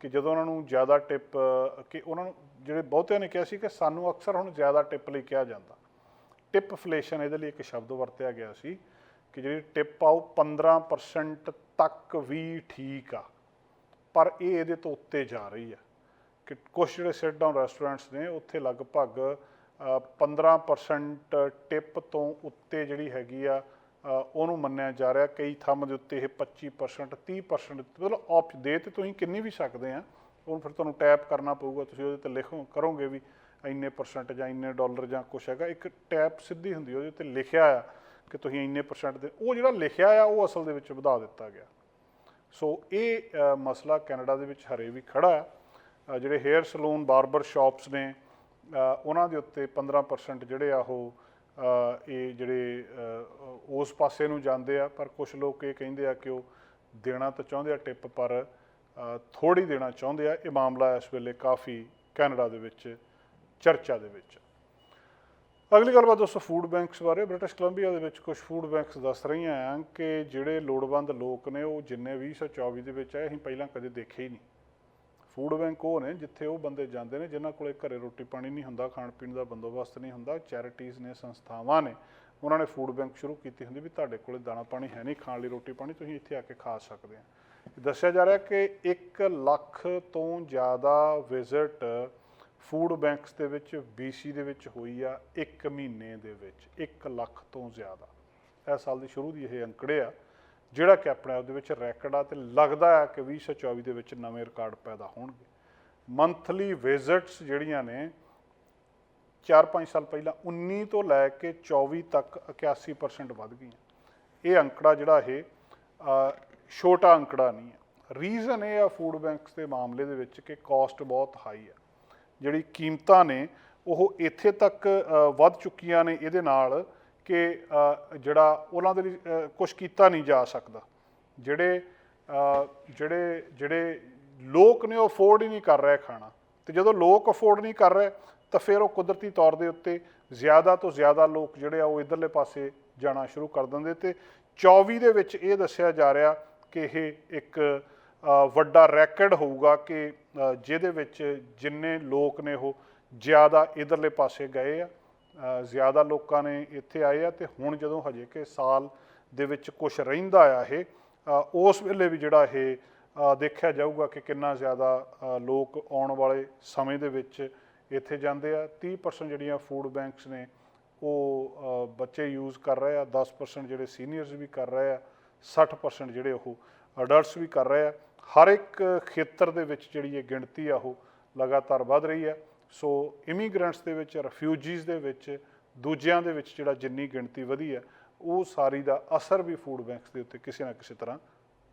ਕਿ ਜਦੋਂ ਉਹਨਾਂ ਨੂੰ ਜ਼ਿਆਦਾ ਟਿਪ, ਕਿ ਉਹਨਾਂ ਨੂੰ ਜਿਹੜੇ ਬਹੁਤਿਆਂ ਨੇ ਕਿਹਾ ਸੀ ਕਿ ਸਾਨੂੰ ਅਕਸਰ ਹੁਣ ਜ਼ਿਆਦਾ ਟਿਪ ਲਈ ਕਿਹਾ ਜਾਂਦਾ। ਟਿਪ ਫਲੇਸ਼ਨ ਇਹਦੇ ਲਈ ਇੱਕ ਸ਼ਬਦ ਵਰਤਿਆ ਗਿਆ ਸੀ ਕਿ ਜਿਹੜੀ ਟਿਪ ਆ ਉਹ 15% ਤੱਕ ਵੀ ਠੀਕ ਆ। ਪਰ ਇਹ ਇਹਦੇ ਤੋਂ ਉੱਤੇ ਜਾ ਰਹੀ ਆ ਕਿ ਕੁਝ ਜਿਹੜੇ ਸਿਟ ਡਾਊਨ ਰੈਸਟੋਰੈਂਟਸ ਨੇ, ਉੱਥੇ ਲਗਭਗ 15% ਟਿਪ ਤੋਂ ਉੱਤੇ ਜਿਹੜੀ ਹੈਗੀ ਆ ਉਹਨੂੰ ਮੰਨਿਆ ਜਾ ਰਿਹਾ। ਕਈ ਥੰਮ ਦੇ ਉੱਤੇ ਇਹ 25% 30% ਮਤਲਬ ਆਪ ਦੇ ਤੇ ਤੁਸੀਂ ਕਿੰਨੀ ਵੀ ਸਕਦੇ ਆ ਉਹ ਫਿਰ ਤੁਹਾਨੂੰ ਟੈਪ ਕਰਨਾ ਪਊਗਾ। ਤੁਸੀਂ ਉਹਦੇ ਤੇ ਲਿਖੋ, ਕਰੋਗੇ ਵੀ ਇੰਨੇ ਪਰਸੈਂਟ ਜਾਂ ਇੰਨੇ ਡਾਲਰ ਜਾਂ ਕੁਛ ਹੈਗਾ। ਇੱਕ ਟੈਪ ਸਿੱਧੀ ਹੁੰਦੀ ਉਹਦੇ ਉੱਤੇ ਲਿਖਿਆ ਆ ਕਿ ਤੁਸੀਂ ਇੰਨੇ ਪਰਸੈਂਟ ਦੇ, ਉਹ ਜਿਹੜਾ ਲਿਖਿਆ ਆ, ਉਹ ਅਸਲ ਦੇ ਵਿੱਚ ਵਧਾ ਦਿੱਤਾ ਗਿਆ। ਸੋ ਇਹ ਮਸਲਾ ਕੈਨੇਡਾ ਦੇ ਵਿੱਚ ਹਰੇ ਵੀ ਖੜਾ ਹੈ ਜਿਹੜੇ ਹੇਅਰ ਸਲੂਨ ਬਾਰਬਰ ਸ਼ਾਪਸ ਨੇ ਉਹਨਾਂ ਦੇ ਉੱਤੇ 15% ਜਿਹੜੇ ਆ ਉਹ ਇਹ ਜਿਹੜੇ ਉਸ ਪਾਸੇ ਨੂੰ ਜਾਂਦੇ ਆ, ਪਰ ਕੁਝ ਲੋਕ ਇਹ ਕਹਿੰਦੇ ਆ ਕਿ ਉਹ ਦੇਣਾ ਤਾਂ ਚਾਹੁੰਦੇ ਆ ਟਿਪ, ਪਰ ਥੋੜੀ ਦੇਣਾ ਚਾਹੁੰਦੇ ਆ। ਇਹ ਮਾਮਲਾ ਇਸ ਵੇਲੇ ਕਾਫੀ ਕੈਨੇਡਾ ਦੇ ਵਿੱਚ ਚਰਚਾ ਦੇ ਵਿੱਚ। ਹੈ। ਅਗਲੀ ਗੱਲਬਾਤ ਦੋਸਤੋ ਫੂਡ ਬੈਂਕਸ ਬਾਰੇ। ਬ੍ਰਿਟਿਸ਼ ਕੋਲੰਬੀਆ ਦੇ ਵਿੱਚ ਕੁਝ ਫੂਡ ਬੈਂਕਸ ਦੱਸ ਰਹੀਆਂ ਆ ਕਿ ਜਿਹੜੇ ਲੋੜਵੰਦ ਲੋਕ ਨੇ, ਉਹ ਜਿੰਨੇ 2024 ਦੇ ਵਿੱਚ ਆਏ ਅਸੀਂ ਪਹਿਲਾਂ ਕਦੇ ਦੇਖੇ ਹੀ ਨਹੀਂ। ਫੂਡ ਬੈਂਕ ਉਹ ਨੇ ਜਿੱਥੇ ਉਹ ਬੰਦੇ ਜਾਂਦੇ ਨੇ, ਜਿਨ੍ਹਾਂ ਕੋਲੇ ਘਰੇ ਰੋਟੀ ਪਾਣੀ ਨਹੀਂ ਹੁੰਦਾ, ਖਾਣ ਪੀਣ ਦਾ ਬੰਦੋਬਸਤ ਨਹੀਂ ਹੁੰਦਾ ਚੈਰਿਟੀਜ਼ ਨੇ, ਸੰਸਥਾਵਾਂ ਨੇ, ਉਹਨਾਂ ਨੇ ਫੂਡ ਬੈਂਕ ਸ਼ੁਰੂ ਕੀਤੀ ਹੁੰਦੀ ਵੀ ਤੁਹਾਡੇ ਕੋਲੇ ਦਾਣਾ ਪਾਣੀ ਹੈ ਨਹੀਂ, ਖਾਣ ਲਈ ਰੋਟੀ ਪਾਣੀ ਤੁਸੀਂ ਇੱਥੇ ਆ ਕੇ ਖਾ ਸਕਦੇ ਆ। ਦੱਸਿਆ ਜਾ ਰਿਹਾ ਕਿ 1 ਲੱਖ ਤੋਂ ਜ਼ਿਆਦਾ ਵਿਜ਼ਿਟ ਫੂਡ ਬੈਂਕਸ ਦੇ ਵਿੱਚ BC ਦੇ ਵਿੱਚ ਹੋਈ ਆ 1 ਮਹੀਨੇ ਦੇ ਵਿੱਚ 1 ਲੱਖ ਤੋਂ ਜ਼ਿਆਦਾ। ਇਸ ਸਾਲ ਦੀ ਸ਼ੁਰੂ ਦੀ ਇਹ ਅੰਕੜੇ ਆ। ਜਿਹੜਾ ਕਿ ਆਪਣੇ ਆਪ ਦੇ ਵਿੱਚ ਰੈਕਡ ਆ ਤੇ ਲੱਗਦਾ ਹੈ ਕਿ 2024 ਦੇ ਵਿੱਚ ਨਵੇਂ ਰਿਕਾਰਡ ਪੈਦਾ ਹੋਣਗੇ। ਮੰਥਲੀ ਵਿਜ਼ਿਟਸ ਜਿਹੜੀਆਂ ਨੇ 4-5 ਸਾਲ ਪਹਿਲਾਂ 19 ਤੋਂ ਲੈ ਕੇ 24 ਤੱਕ 81% ਵੱਧ ਗਈਆਂ। ਇਹ ਅੰਕੜਾ ਜਿਹੜਾ ਇਹ ਛੋਟਾ ਅੰਕੜਾ ਨਹੀਂ ਹੈ। ਰੀਜ਼ਨ ਇਹ ਆ ਫੂਡ ਬੈਂਕਸ ਦੇ ਮਾਮਲੇ ਦੇ ਵਿੱਚ ਕਿ ਕਾਸਟ ਬਹੁਤ ਹਾਈ ਆ ਜਿਹੜੀ ਕੀਮਤਾਂ ਨੇ, ਉਹ ਇੱਥੇ ਤੱਕ ਵੱਧ ਚੁੱਕੀਆਂ ਨੇ, ਇਹਦੇ ਨਾਲ ਕਿ ਜਿਹੜਾ ਉਹਨਾਂ ਦੇ ਲਈ ਕੁਝ ਕੀਤਾ ਨਹੀਂ ਜਾ ਸਕਦਾ। ਜਿਹੜੇ ਜਿਹੜੇ ਜਿਹੜੇ ਲੋਕ ਨੇ ਉਹ ਅਫੋਰਡ ਹੀ ਨਹੀਂ ਕਰ ਰਹੇ ਖਾਣਾ। ਤੇ ਜਦੋਂ ਲੋਕ ਅਫੋਰਡ ਨਹੀਂ ਕਰ ਰਹੇ, ਤਾਂ ਫਿਰ ਉਹ ਕੁਦਰਤੀ ਤੌਰ ਦੇ ਉੱਤੇ ਜ਼ਿਆਦਾ ਤੋਂ ਜ਼ਿਆਦਾ ਲੋਕ ਜਿਹੜੇ ਆ ਉਹ ਇਧਰਲੇ ਪਾਸੇ ਜਾਣਾ ਸ਼ੁਰੂ ਕਰ ਦਿੰਦੇ ਤੇ 24 ਦੇ ਵਿੱਚ ਇਹ ਦੱਸਿਆ ਜਾ ਰਿਹਾ ਕਿ ਇਹ ਇੱਕ ਵੱਡਾ ਰੈਕਡ ਹੋਊਗਾ ਕਿ ਜਿਹਦੇ ਵਿੱਚ ਜਿੰਨੇ ਲੋਕ ਨੇ ਉਹ ਜ਼ਿਆਦਾ ਇਧਰਲੇ ਪਾਸੇ ਗਏ ਆ। ਜ਼ਿਆਦਾ ਲੋਕਾਂ ਨੇ ਇੱਥੇ ਆਏ ਆ ਤੇ ਹੁਣ ਜਦੋਂ ਹਜੇ ਕਿ ਸਾਲ ਦੇ ਵਿੱਚ ਕੁਝ ਰਹਿੰਦਾ ਆ ਇਹ ਉਸ ਵੇਲੇ ਵੀ ਜਿਹੜਾ ਇਹ ਦੇਖਿਆ ਜਾਊਗਾ ਕਿ ਕਿੰਨਾ ਜ਼ਿਆਦਾ ਲੋਕ ਆਉਣ ਵਾਲੇ ਸਮੇਂ ਦੇ ਵਿੱਚ ਇੱਥੇ ਜਾਂਦੇ ਆ। 30% ਜਿਹੜੀਆਂ ਫੂਡ ਬੈਂਕਸ ਨੇ ਉਹ ਬੱਚੇ ਯੂਜ਼ ਕਰ ਰਹੇ ਆ 10% ਜਿਹੜੇ ਸੀਨੀਅਰਸ ਵੀ ਕਰ ਰਹੇ ਆ 60% ਜਿਹੜੇ ਉਹ ਅਡਲਟਸ ਵੀ ਕਰ ਰਹੇ ਆ। ਹਰ ਇੱਕ ਖੇਤਰ ਦੇ ਵਿੱਚ ਜਿਹੜੀ ਇਹ ਗਿਣਤੀ ਆ ਉਹ ਲਗਾਤਾਰ ਵੱਧ ਰਹੀ ਹੈ ਸੋ ਇਮੀਗ੍ਰੈਂਟਸ ਦੇ ਵਿੱਚ ਰਿਫਿਊਜੀਜ਼ ਦੇ ਵਿੱਚ, ਦੂਜਿਆਂ ਦੇ ਵਿੱਚ ਜਿਹੜਾ ਜਿੰਨੀ ਗਿਣਤੀ ਵਧੀ ਹੈ, ਉਹ ਸਾਰੀ ਦਾ ਅਸਰ ਵੀ ਫੂਡ ਬੈਂਕਸ ਦੇ ਉੱਤੇ ਕਿਸੇ ਨਾ ਕਿਸੇ ਤਰ੍ਹਾਂ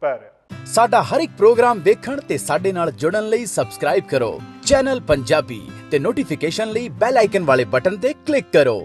ਪੈ ਰਿਹਾ। ਸਾਡਾ ਹਰ ਇੱਕ ਪ੍ਰੋਗਰਾਮ ਦੇਖਣ ਤੇ ਸਾਡੇ ਨਾਲ ਜੁੜਨ ਲਈ ਸਬਸਕ੍ਰਾਈਬ ਕਰੋ। ਚੈਨਲ ਪੰਜਾਬੀ ਤੇ ਨੋਟੀਫਿਕੇਸ਼ਨ ਲਈ ਬੈਲ ਆਈਕਨ ਵਾਲੇ ਬਟਨ ਤੇ ਕਲਿੱਕ ਕਰੋ।